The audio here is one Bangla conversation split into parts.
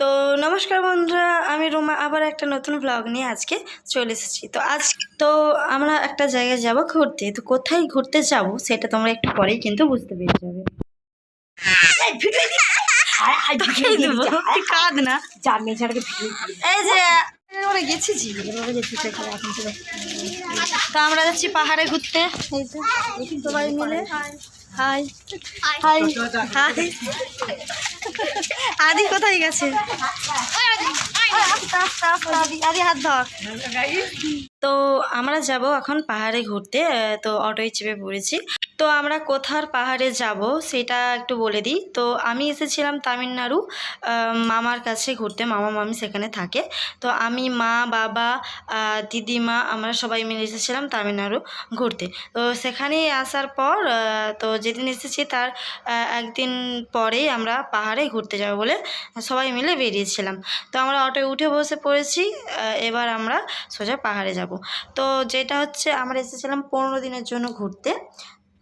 তো নমস্কার বন্ধুরা আমি রুমা আবার একটা নতুন ব্লগ নিয়ে আজকে চলে এসেছি। তো আজ তো আমরা একটা জায়গায় যাব ঘুরতে। তো কোথায় ঘুরতে যাব সেটা তোমরা একটু পরেই কিন্তু বুঝতে পেরে যাবে। তো আমরা যাচ্ছি পাহাড়ে ঘুরতে। সবাই মিলে। হাই। হাই। হাই। আদি কোথায় গেছে? আদি হাত ধর। তো আমরা যাব এখন পাহাড়ে ঘুরতে তো অটোয় চেপে পড়েছি। তো আমরা কোথার পাহাড়ে যাব সেটা একটু বলে দিই। তো আমি এসেছিলাম তামিলনাড়ু মামার কাছে ঘুরতে, মামা মামি সেখানে থাকে। তো আমি, মা, বাবা দিদিমা, আমরা সবাই মিলে এসেছিলাম তামিলনাড়ু ঘুরতে। তো সেখানে আসার পর তো যেদিন এসেছি তার একদিন পরেই আমরা পাহাড়ে ঘুরতে যাব বলে সবাই মিলে বেরিয়েছিলাম। তো আমরা অটোয় উঠে বসে পড়েছি এবার আমরা সোজা পাহাড়ে যাব। তো যেটা হচ্ছে আমরা এসেছিলাম পনেরো দিনের জন্য ঘুরতে।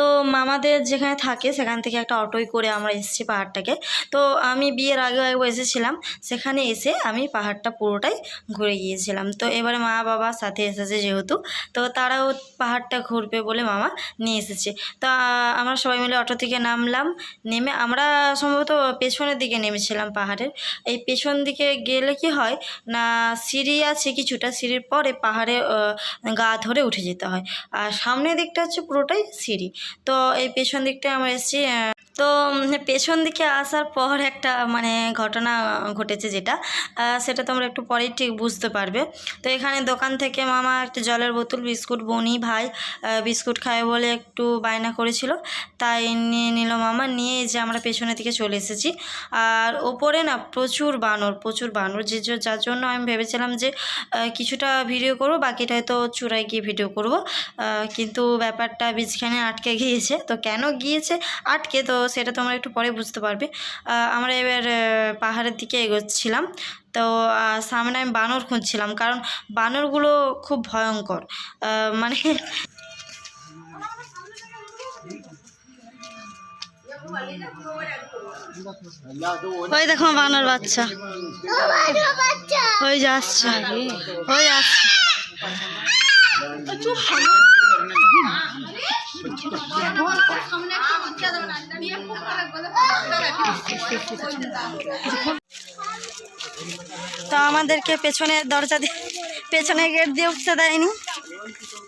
তো মামাদের যেখানে থাকে, সেখান থেকে একটা অটোয় করে আমরা এসেছি পাহাড়টাকে। তো আমি বিয়ের আগেও একবার এসেছিলাম, সেখানে এসে আমি পাহাড়টা পুরোটাই ঘুরে গিয়েছিলাম। তো এবারে মা বাবা সাথে এসেছে যেহেতু, তো তারাও পাহাড়টা ঘুরবে বলে মামা নিয়ে এসেছে। তো আমরা সবাই মিলে অটো থেকে নামলাম, নেমে আমরা সম্ভবত পেছনের দিকে নেমেছিলাম পাহাড়ের। এই পেছন দিকে গেলে কি হয় না, সিঁড়ি আছে কিছুটা, সিঁড়ির পরে পাহাড়ে গা ধরে উঠে যেতে হয়। আর সামনের দিকটা হচ্ছে পুরোটাই সিঁড়ি। তো এই পেছন দিকটা আমার এসছি তো পেছন দিকে আসার পর একটা মানে ঘটনা ঘটেছে যেটা সেটা তোমরা একটু পরেই ঠিক বুঝতে পারবে। তো এখানে দোকান থেকে মামা একটা জলের বোতল, বিস্কুট, বনি ভাই বিস্কুট খায় বলে একটু বায়না করেছিল। তাই নিয়ে নিল মামা, নিয়ে যে আমরা পেছনের দিকে চলে এসেছি। আর ওপরে না প্রচুর বানর প্রচুর বানর। যে যার জন্য আমি ভেবেছিলাম যে কিছুটা ভিডিও করব, বাকিটা হয়তো চূড়ায় গিয়ে ভিডিও করব। কিন্তু ব্যাপারটা বীজখানে আটকে গিয়েছে। তো কেন গিয়েছে? আটকে তো সেটা তোমরা একটু পরে বুঝতে পারবে। আমরা এবার পাহাড়ের দিকে এগোচ্ছিলাম। তো সামনে আমি বানর খুঁজছিলাম, কারণ বানরগুলো খুব ভয়ঙ্কর। মানে ওই দেখো বানর বাচ্চা। ওই যে আসছে। ওই আসছে। তো আমাদেরকে পেছনের দরজা দিয়ে পেছনের গেট দিয়ে উঠতে দেয়নি।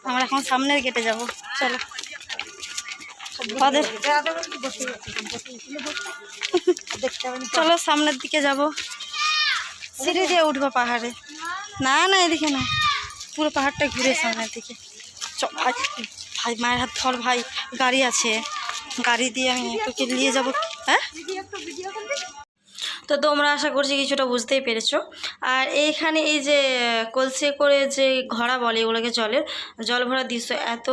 আমরা এখন সামনের গেটে যাব। চলো। চলো সামনের দিকে যাব। সিঁড়ি দিয়ে উঠবো পাহাড়ে। না না, এদিকে না। পুরো পাহাড়টা ঘুরে সামনের দিকে। চ ভাই মায়ের হাত ধর ভাই গাড়ি আছে। গাড়ি দিয়ে আমি তোকে নিয়ে যাব। হ্যাঁ? তো তোমরা আশা করছি কিছুটা বুঝতেই পেরেছ। আর এইখানে এই যে কলসে করে যে ঘোড়া বলে এগুলোকে জলের জল ভরা দৃশ্য, এত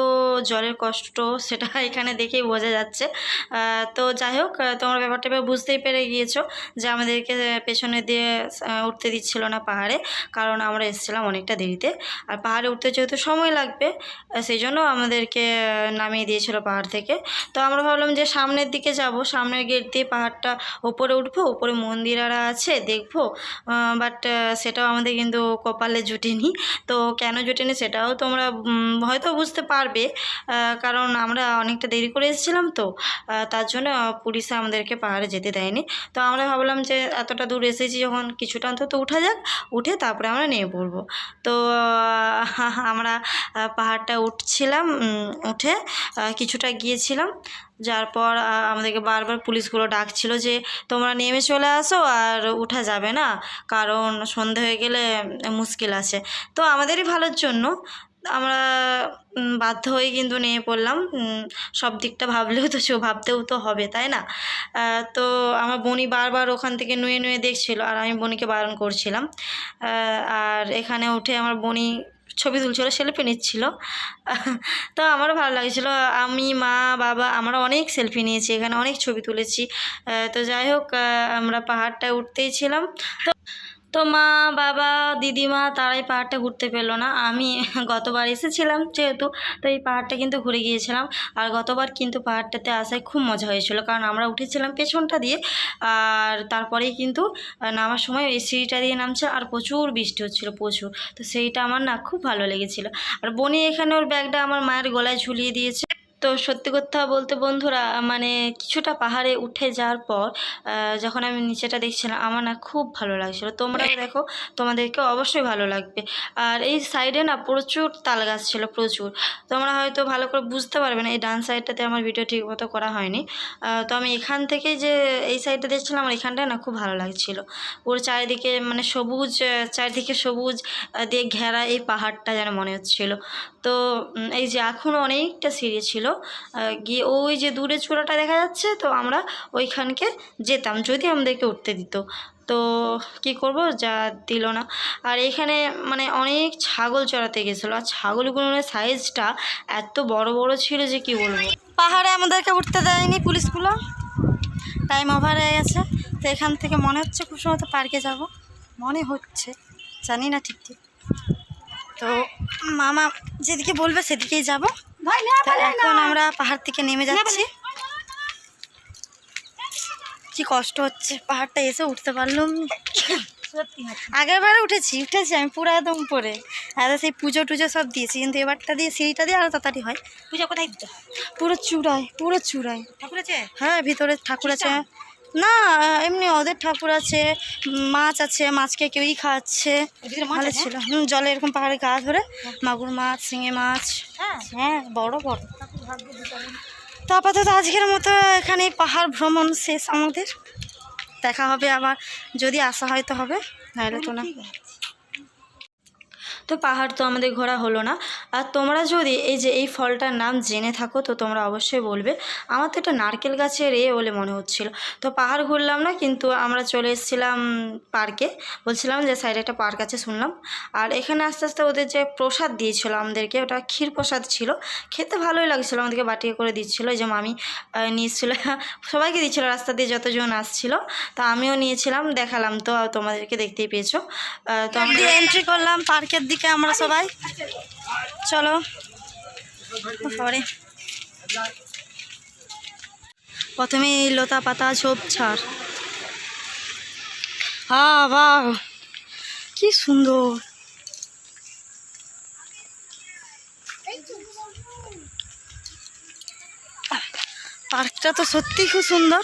জলের কষ্ট সেটা এখানে দেখেই বোঝা যাচ্ছে। তো যাই হোক তোমরা ব্যাপারটা বুঝতেই পেরে গিয়েছো যে আমাদেরকে পেছনে দিয়ে উঠতে দিচ্ছিল না পাহাড়ে, কারণ আমরা এসেছিলাম অনেকটা দেরিতে। আর পাহাড়ে উঠতে যেহেতু সময় লাগবে সেই জন্য আমাদেরকে নামিয়ে দিয়েছিল পাহাড় থেকে। তো আমরা ভাবলাম যে সামনের দিকে যাব, সামনের গেট দিয়ে পাহাড়টা ওপরে উঠবো উপরে মন্দিরারা আছে, দেখব। বাট সেটাও আমাদের কিন্তু কপালে জুটেনি। তো কেন জুটেনি সেটাও তোমরা হয়তো বুঝতে পারবে। কারণ আমরা অনেকটা দেরি করে এসেছিলাম তো। তার জন্য পুলিশে আমাদেরকে পাহাড়ে যেতে দেয়নি। তো আমরা ভাবলাম যে এতটা দূর এসেছি যখন কিছুটা অন্তত উঠা যাক, উঠে তারপরে আমরা নেমে পড়ব। তো আমরা পাহাড়টা উঠছিলাম উঠে কিছুটা গিয়েছিলাম। যার পর আমাদেরকে বারবার পুলিশগুলো ডাকছিল যে, তোমরা নেমে চলে আসো আর উঠা যাবে না, কারণ সন্ধে হয়ে গেলে মুশকিল আছে। তো আমাদেরই ভালোর জন্য আমরা বাধ্য হয়ে কিন্তু নেমে পড়লাম। সব দিকটা ভাবলেও তো চো- ভাবতেও তো হবে, তাই না? তো আমার বনি বারবার ওখান থেকে নুয়ে নুয়ে দেখছিল, আর আমি বনিকে বারণ করছিলাম। আর এখানে উঠে আমার বনি ছবি তুলছিল সেলফি নিচ্ছিল। তো আমারও ভালো লাগছিল। আমি, মা, বাবা, আমরা অনেক সেলফি নিয়েছি, এখানে অনেক ছবি তুলেছি। তো যাই হোক আমরা পাহাড়টায় উঠতেই ছিলাম। তো তো মা, বাবা, দিদিমা তারাই পাহাড়টা ঘুরতে পেল না। আমি গতবার এসেছিলাম যেহেতু, তো এই পাহাড়টা কিন্তু ঘুরে গিয়েছিলাম। আর গতবার কিন্তু পাহাড়টাতে আসায় খুব মজা হয়েছিল, কারণ আমরা উঠেছিলাম পেছনটা দিয়ে। আর তারপরেই কিন্তু নামার সময় এই সিঁড়িটা দিয়ে নামছে, আর প্রচুর বৃষ্টি হচ্ছিল, প্রচুর। তো সেইটা আমার না খুব ভালো লেগেছিল। আর বনি এখানে ওর ব্যাগটা আমার মায়ের গলায় ঝুলিয়ে দিয়েছে। তো সত্যি কথা বলতে বন্ধুরা মানে কিছুটা পাহাড়ে উঠে যাওয়ার পর যখন আমি নিচেটা দেখছিলাম আমার না খুব ভালো লাগছিল। তোমরাও দেখো তোমাদেরকে অবশ্যই ভালো লাগবে। আর এই সাইডে না প্রচুর তাল গাছ ছিল প্রচুর। তোমরা হয়তো ভালো করে বুঝতে পারবে না এই ডান সাইডটাতে আমার ভিডিও ঠিক মতো করা হয়নি। তো আমি এখান থেকে যে এই সাইডটা দেখছিলাম আমার এখানটায় না খুব ভালো লাগছিল। পুরো চারিদিকে মানে সবুজ চারিদিকে সবুজ দিয়ে ঘেরা এই পাহাড়টা যেন মনে হচ্ছিল। তো এই যে এখনও অনেকটা সিঁড়ি ছিল গিয়ে ওই যে দূরে চূড়াটা দেখা যাচ্ছে, তো আমরা ওইখানকে যেতাম, যদি আমাদেরকে উঠতে দিত। তো কি করব, যা দিল না। আর এখানে মানে অনেক ছাগল চড়াতে গেছিল, আর ছাগলগুলোর সাইজটা এত বড় বড় ছিল যে কি বলব। পাহাড়ে আমাদেরকে উঠতে দেয়নি পুলিশগুলো। টাইম ওভার হয়ে গেছে, তো এখান থেকে মনে হচ্ছে খুব সময় পার্কে যাব। মনে হচ্ছে, জানি না ঠিক ঠিক। তো মামা যেদিকে বলবে সেদিকেই যাব। এখন আমরা পাহাড় থেকে নেমে যাচ্ছি। কি কষ্ট হচ্ছে পাহাড়টা এসে উঠতে পারলাম না। আগের বারে উঠেছি উঠেছি আমি পুরো একদম উপরে। আর সেই পুজো টুজো সব দিয়েছি কিন্তু এবারটা দিয়ে সিঁড়িটা দিয়ে আরও তাড়াতাড়ি হয়। পূজা কোথায় পুরো চূড়ায় পুরো চূড়ায়। ঠাকুর আছে হ্যাঁ ভিতরে ঠাকুর আছে না এমনি ওদের ঠাকুর আছে মাছ আছে মাছকে কেউই খাওয়াচ্ছে। মাছ ভালো ছিল। হুম জলে এরকম পাহাড়ে গা ধরে মাগুর মাছ শিঙে মাছ। হ্যাঁ। হ্যাঁ বড় বড়। তো আপাতত আজকের মতো এখানে পাহাড় ভ্রমণ শেষ আমাদের। দেখা হবে আবার যদি আসা হয় তো হবে নাহলে তো না। তো পাহাড় তো আমাদের ঘোরা হলো না। আর তোমরা যদি এই যে এই ফলটার নাম জেনে থাকো তো তোমরা অবশ্যই বলবে আমার তো এটা নারকেল গাছের এ বলে মনে হচ্ছিল। তো পাহাড় ঘুরলাম না কিন্তু আমরা চলে এসেছিলাম পার্কে। বলছিলাম যে সাইডে একটা পার্ক আছে শুনলাম। আর এখানে আস্তে আস্তে ওদের যে প্রসাদ দিয়েছিল আমাদেরকে ওটা ক্ষীর প্রসাদ ছিল। খেতে ভালোই লাগছিল আমাদেরকে বাটিয়ে করে দিচ্ছিল। এই যে মামি নিয়েছিল সবাইকে দিচ্ছিল রাস্তা দিয়ে যতজন আসছিল তা আমিও নিয়েছিলাম দেখালাম। তো তোমাদেরকে দেখতেই পেয়েছ। তো আমরা এন্ট্রি করলাম পার্কের দিকে। আমরা সবাই চলো পরে প্রথমে এই লতা পাতা ঝোপঝাড় হা বা কি সুন্দর পার্কটা তো সত্যি খুব সুন্দর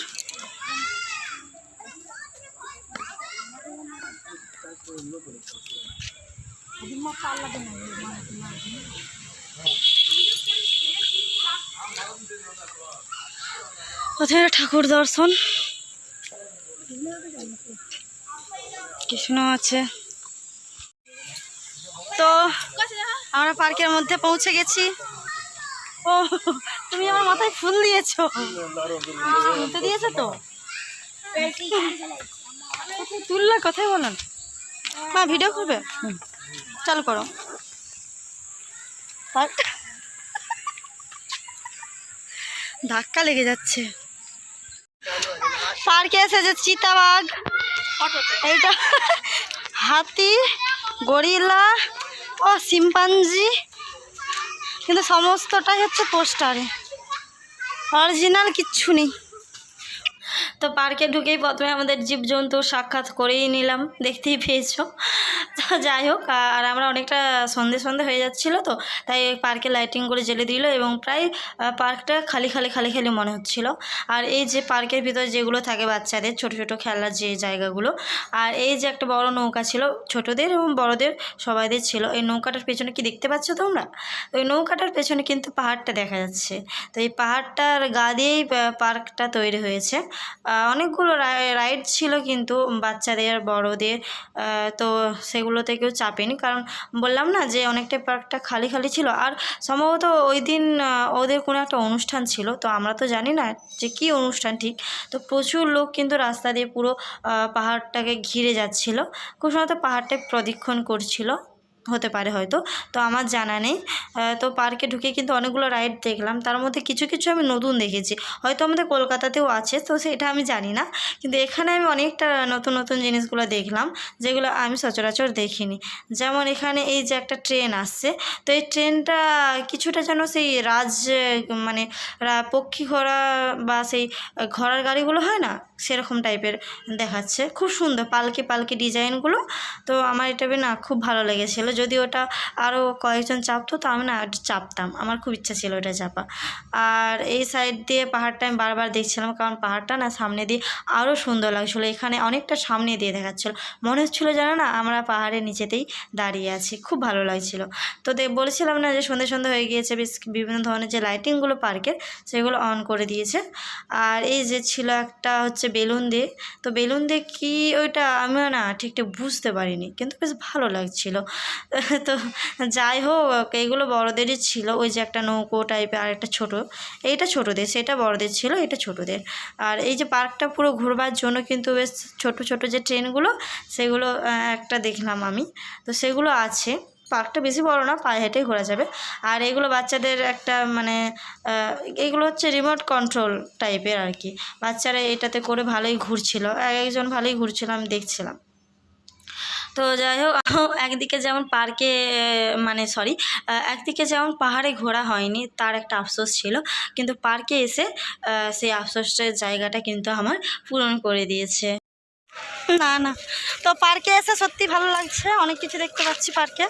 প্রথমে ঠাকুর দর্শন? কৃষ্ণ আছে। তো আমরা পার্কের মধ্যে পৌঁছে গেছি। ও, তুমি আমার মাথায় ফুল দিয়েছ। ফুলতে দিয়েছ তো? কোথায় তুললা কথাই বলেন মা ভিডিও করবে। চালু করো। ধাক্কা লেগে যাচ্ছে। পার্কে এসেছে চিতাবাঘ। এইটা হাতি, গরিলা ও শিম্পাঞ্জি। কিন্তু সমস্তটাই হচ্ছে পোস্টারে। অরিজিনাল কিচ্ছু নেই। তো পার্কে ঢুকেই প্রথমে আমাদের জীবজন্তু সাক্ষাৎ করেই নিলাম। দেখতেই পেয়েছ। যাই হোক আর আমরা অনেকটা সন্ধে সন্ধে হয়ে যাচ্ছিল তো, তাই পার্কে লাইটিং করে জেলে দিল এবং প্রায় পার্কটা খালি খালি খালি খালি মনে হচ্ছিল। আর এই যে পার্কের ভিতরে যেগুলো থাকে বাচ্চাদের, ছোট ছোট খেলার যে জায়গাগুলো, আর এই যে একটা বড় নৌকা ছিল ছোটদের এবং বড়দের সবাইদের ছিল, এই নৌকাটার পেছনে কি দেখতে পাচ্ছ তোমরা? ওই নৌকাটার পেছনে কিন্তু পাহাড়টা দেখা যাচ্ছে। তো এই পাহাড়টার গা দিয়েই পার্কটা তৈরি হয়েছে। অনেকগুলো রাইড ছিল কিন্তু বাচ্চাদের, বড়দের তো সেগুলোতে কেউ চাপেনি। কারণ বললাম না যে অনেকটা পার্কটা খালি খালি ছিল। আর সম্ভবত ওই দিন ওদের কোনো একটা অনুষ্ঠান ছিল। তো আমরা তো জানি না যে কী অনুষ্ঠান ঠিক। তো প্রচুর লোক কিন্তু রাস্তা দিয়ে পুরো পাহাড়টাকে ঘিরে যাচ্ছিল। খুব সম্ভবত পাহাড়টা প্রদীক্ষণ করছিল। হতে পারে হয়তো। তো আমার জানা নেই। তো পার্কে ঢুকে কিন্তু অনেকগুলো রাইড দেখলাম। তার মধ্যে কিছু কিছু আমি নতুন দেখেছি। হয়তো আমাদের কলকাতাতেও আছে, তো সেটা আমি জানি না। কিন্তু এখানে আমি অনেকটা নতুন নতুন জিনিসগুলো দেখলাম, যেগুলো আমি সচরাচর দেখিনি। যেমন এখানে এই যে একটা ট্রেন আসছে, তো এই ট্রেনটা কিছুটা যেন সেই রাজ মানে পক্ষী ঘোড়া বা সেই ঘোড়ার গাড়িগুলো হয় না? সেরকম টাইপের দেখাচ্ছে। খুব সুন্দর পালকি পালকি ডিজাইনগুলো। তো আমার এটা না খুব ভালো লেগেছিলো। যদি ওটা আরও কয়েকজন চাপতো তো আমি না চাপতাম। আমার খুব ইচ্ছা ছিল ওটা চাপা। আর এই সাইড দিয়ে পাহাড়টা আমি বারবার দেখছিলাম কারণ পাহাড়টা না সামনে দিয়ে আরও সুন্দর লাগছিল। এখানে অনেকটা সামনে দিয়ে দেখাচ্ছিলো। মনে হচ্ছিল জানো না আমরা পাহাড়ের নিচেতেই দাঁড়িয়ে আছি। খুব ভালো লাগছিল। তো বলেছিলাম না যে সন্ধে সন্ধে হয়ে গিয়েছে, বেশ বিভিন্ন ধরনের যে লাইটিংগুলো পার্কের সেগুলো অন করে দিয়েছে। আর এই যে ছিল একটা হচ্ছে বেলুন দিয়ে। তো বেলুন দিয়ে কী ওইটা আমিও না ঠিকঠাক বুঝতে পারিনি, কিন্তু বেশ ভালো লাগছিল। তো যাই হোক এইগুলো বড়দেরই ছিল। ওই যে একটা নৌকো টাইপের আর একটা ছোটো, এইটা ছোটোদের, সেটা বড়দের ছিল, এটা ছোটোদের। আর এই যে পার্কটা পুরো ঘুরবার জন্য কিন্তু বেশ ছোট ছোট যে ট্রেনগুলো, সেগুলো একটা দেখলাম আমি। তো সেগুলো আছে। পার্কটা বেশি বড় না, পায়ে হেঁটেই ঘোরা যাবে। আর এগুলো বাচ্চাদের একটা মানে এইগুলো হচ্ছে রিমোট কন্ট্রোল টাইপের আর কি বাচ্চারা এটাতে করে ভালোই ঘুরছিল। এক একজন ভালোই ঘুরছিল, আমি দেখছিলাম। তো যাই হোক, একদিকে যেমন পার্কে মানে সরি একদিকে যেমন পাহাড়ে ঘোরা হয়নি, তার একটা আফসোস ছিল। কিন্তু পার্কে এসে সেই আফসোসের জায়গাটা কিন্তু আমার পূরণ করে দিয়েছে। না না। তো পার্কে এসে সত্যি ভালো লাগছে। অনেক কিছু দেখতে পাচ্ছি পার্কে।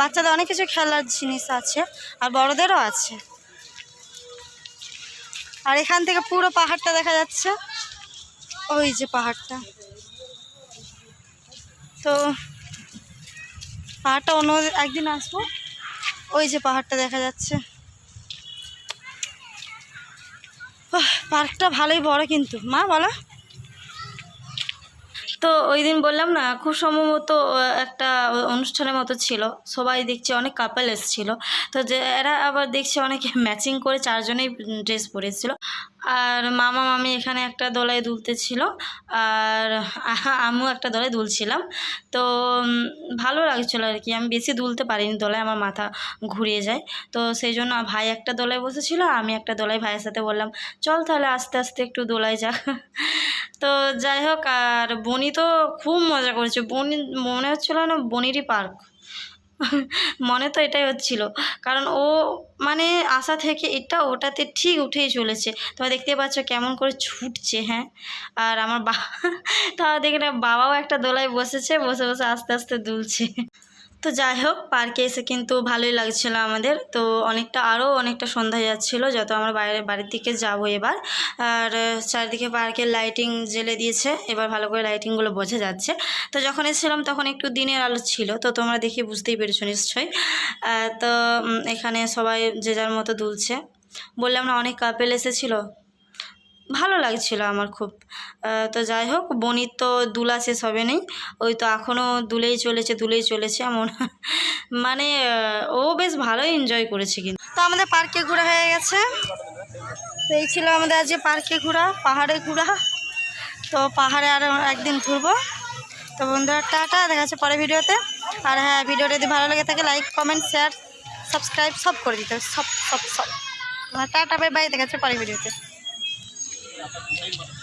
বাচ্চাদের অনেক কিছু খেলার জিনিস আছে, আর বড়দেরও আছে। আর এখান থেকে পুরো পাহাড়টা দেখা যাচ্ছে। ওই যে পাহাড়টা। তো পাহাড়টা অন্য একদিন আসব। ওই যে পাহাড়টা দেখা যাচ্ছে। পার্কটা ভালোই বড় কিন্তু। মা, বলো। তো ওই দিন বললাম না, খুব সম্ভবত একটা অনুষ্ঠানের মতো ছিল। সবাই দেখছি অনেক কাপল এসেছিল। তো যে, এরা আবার দেখছি অনেকে ম্যাচিং করে চারজনেই ড্রেস পরেছিল। আর মামা, মামি এখানে একটা দোলায় দুলতেছিল। আর আমিও একটা দোলায় দুলছিলাম। তো ভালো লাগছিল আর কি। আমি বেশি দুলতে পারিনি, দোলায় আমার মাথা ঘুরিয়ে যায়। তো সেই জন্য ভাই একটা দোলায় বসেছিল, আমি একটা দোলায় ভাইয়ের সাথে বললাম, চল তাহলে আস্তে আস্তে একটু দোলায় যাক তো যাই হোক, আর বনি তো খুব মজা করেছে। বনি, মনে হচ্ছিল না বনিরই পার্ক। মনে তো এটাই হচ্ছিল। কারণ ও মানে আশা থেকে এটা ওটাতে ঠিক উঠেই চলেছে। তোমরা দেখতে পাচ্ছ কেমন করে ছুটছে হ্যাঁ। আর আমার বা তারা দেখে না বাবাও একটা দোলায় বসেছে, বসে বসে আস্তে আস্তে দুলছে। তো যাই হোক পার্কে এসে কিন্তু ভালোই লাগছিল আমাদের। তো অনেকটা আরও অনেকটা সন্ধ্যা যাচ্ছিল, যত আমরা বাইরে, বাড়ির দিকে যাব এবার। আর, চারিদিকে পার্কের লাইটিং জেলে দিয়েছে, এবার ভালো করে লাইটিংগুলো বোঝা যাচ্ছে। তো যখন এসেছিলাম, তখন একটু দিনের আলো ছিল, তো তোমরা দেখি বুঝতেই পেরেছ নিশ্চয়ই। তো এখানে সবাই যে যার মতো দুলছে। বললাম না, অনেক কাপেল এসেছিল? ভালো লাগছিল আমার খুব। তো যাই হোক বনির তো দুলা শেষ হবে নেই। ওই তো এখনও দুলেই চলেছে দুলেই চলেছে এমন। মানে ও বেশ ভালোই এনজয় করেছে কিন্তু। তো আমাদের পার্কে ঘোরা হয়ে গেছে। তো এই ছিল আমাদের আজকে পার্কে ঘোরা, পাহাড়ে ঘোরা। তো পাহাড়ে আরও একদিন ঘুরবো। তো বন্ধুরা, টাটা, দেখা যাচ্ছে পরে ভিডিওতে। আর হ্যাঁ ভিডিওটা যদি ভালো লাগে থাকে লাইক কমেন্ট শেয়ার সাবস্ক্রাইব সব করে দিতে হবে। সব সব সব। টাটা বাই বাই দেখা যাচ্ছে পরে ভিডিওতে। dapat